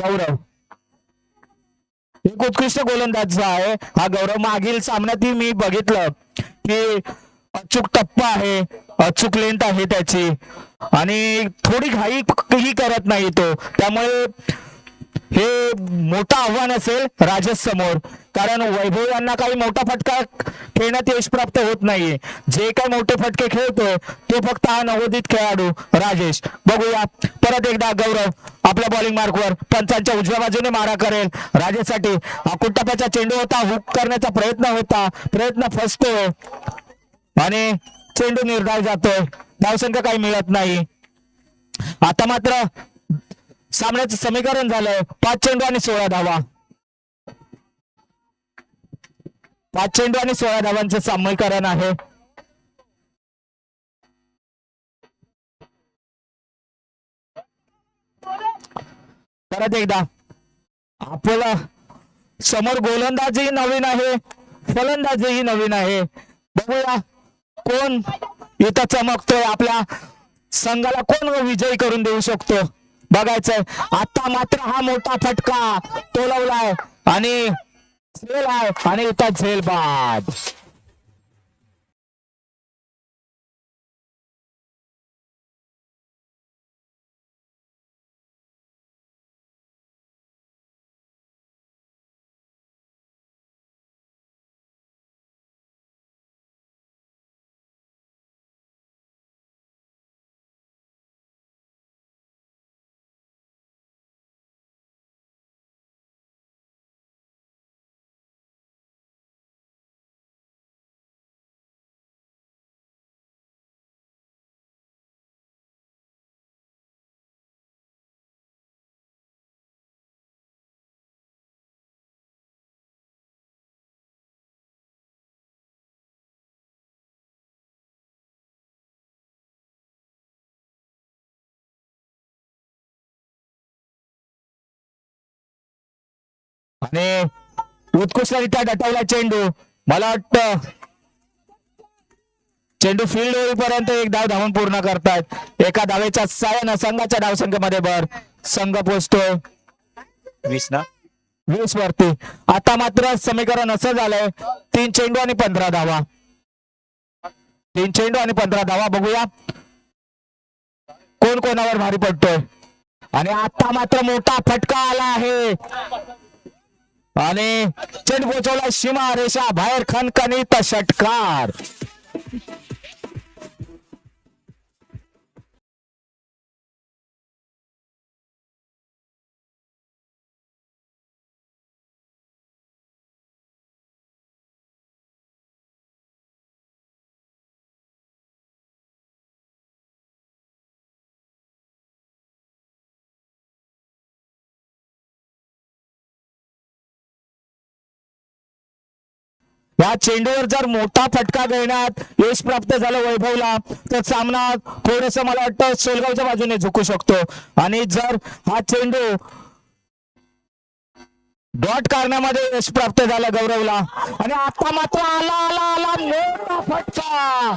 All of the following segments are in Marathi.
गौरव. एक उत्कृष्ट गोलंदाज जो आहे. हा गौरव मागील सामन्यातही मी बघितलं की अचूक टप्पा आहे अचूक लेंथ आहे त्याची. आणि थोडी घाई ही करत नाही तो. त्यामुळे हे मोठं आव्हान असेल राजेश समोर कारण वैभव यांना काही मोठा फटका खेळण्यात यश प्राप्त होत नाहीये. जे काही मोठे फटके खेळतोय तो फक्त हा नवोदित खेळाडू राजेश. बघूया. परत एकदा गौरव आपल्या बॉलिंग मार्कवर पंचांच्या उजव्या बाजूने मारा करेल राजेशसाठी. टप्प्याचा चेंडू होता हुक करण्याचा प्रयत्न होता प्रयत्न फसतोय. आणि चेंडू निर्धार जातोय. धावसंख्या काही मिळत नाही. आता मात्र सामन्याचं समीकरण झालंय. पाच चेंडू आणि सोळा धावा. पाच चेंडू आणि सोळा धावांचं समीकरण आहे. परत एकदा. आपला समोर गोलंदाजही नवीन आहे. फलंदाजही नवीन आहे. बघूया कोण इथं चमकतोय. आपल्या संघाला कोण विजयी करून देऊ शकतो? बघायचंय. आता मात्र हा मोठा फटका तोलवलाय. आणि झेल आहे आणि इथं झेल बाद. आणि उत्कृष्टरित्या डटवला चेंडू. मला वाटतं चेंडू फील्ड होईपर्यंत एक धाव धावून पूर्ण करतायत. एका धावेच्या साह्यानं संघाच्या धावसंख्येमध्ये भर. संघ पोचतोय. वीस ना? वीस वरती. आता मात्र समीकरण असं झालंय तीन चेंडू आणि पंधरा धावा. तीन चेंडू आणि पंधरा धावा बघूया. कोण कोणावर भारी पडतोय? आणि आता मात्र मोठा फटका आला आहे. आणि चेंडू पोचवला सीमा रेषा बाहेर खणखणीत षटकार. या चेंडूवर जर मोठा फटका घेण्यात यश प्राप्त झालं वैभवला तर सामना थोडस मला वाटतं सोलगावच्या बाजूने झुकू शकतो. आणि जर हा चेंडू डॉट कारणामध्ये यश प्राप्त झालं गौरवला. आणि आता मात्र आला आला आला मोठा फटका.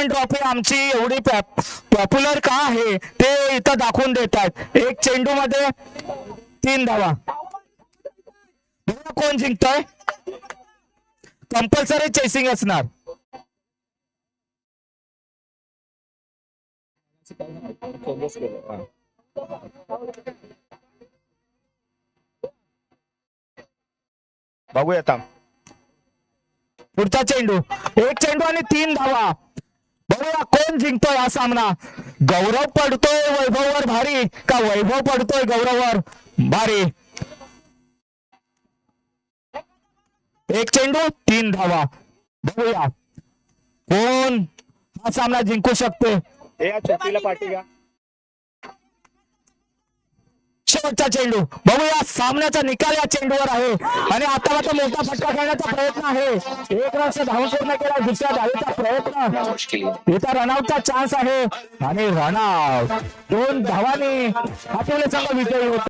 चॅम्पियन ट्रॉफी आमची एवढी पॉप्युलर का आहे ते इथं दाखवून देतात. एक चेंडू मध्ये तीन धावा. कोण जिंकतोय? कंपल्सरी चेसिंग असणार. बघूया थांब पुढचा चेंडू. एक चेंडू आणि तीन धावा. बघूया कोण जिंकतोय हा सामना? गौरव पडतोय वैभववर भारी. का वैभव पडतोय गौरववर भारी. एक चेंडू तीन धावा. बघूया. कोण हा सामना जिंकू शकते? पाठी घ्या. शेवटचा चेंडू. बघूया सामन्याचा निकाल या चेंडूवर आहे. आणि आता मात्र मोठा फटका खेळण्याचा प्रयत्न आहे. एक रन धावून पूर्ण केला. दुसऱ्या धावेचा प्रयत्न. इथं रनआउटचा चान्स आहे. आणि रनआउट दोन धावाने आपले संघ विजयी होते.